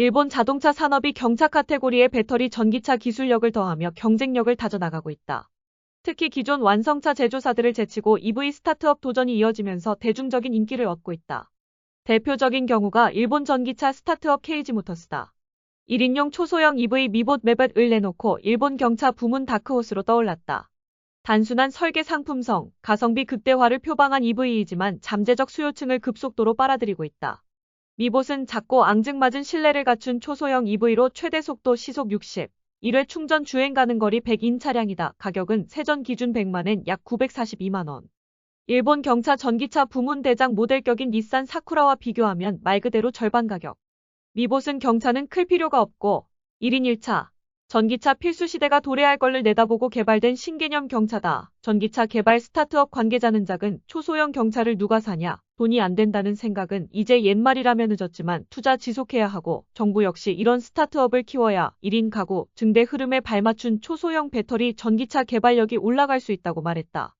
일본 자동차 산업이 경차 카테고리의 배터리 전기차 기술력을 더하며 경쟁력을 다져나가고 있다. 특히 기존 완성차 제조사들을 제치고 EV 스타트업 도전이 이어지면서 대중적인 인기를 얻고 있다. 대표적인 경우가 일본 전기차 스타트업 KG모터스다. 1인용 초소형 EV 미봇 매벳을 내놓고 일본 경차 부문 다크호스로 떠올랐다. 단순한 설계 상품성, 가성비 극대화를 표방한 EV이지만 잠재적 수요층을 급속도로 빨아들이고 있다. 미봇은 작고 앙증맞은 실내를 갖춘 초소형 EV로 최대 속도 시속 60, 1회 충전 주행 가능 거리 100인 차량이다. 가격은 세전 기준 100만엔 약 942만원. 일본 경차 전기차 부문 대장 모델격인 닛산 사쿠라와 비교하면 말 그대로 절반 가격. 미봇은 경차는 클 필요가 없고 1인 1차, 전기차 필수 시대가 도래할 걸를 내다보고 개발된 신개념 경차다. 전기차 개발 스타트업 관계자는 작은 초소형 경차를 누가 사냐? 돈이 안 된다는 생각은 이제 옛말이라면 늦었지만 투자 지속해야 하고 정부 역시 이런 스타트업을 키워야 1인 가구 증대 흐름에 발맞춘 초소형 배터리 전기차 개발력이 올라갈 수 있다고 말했다.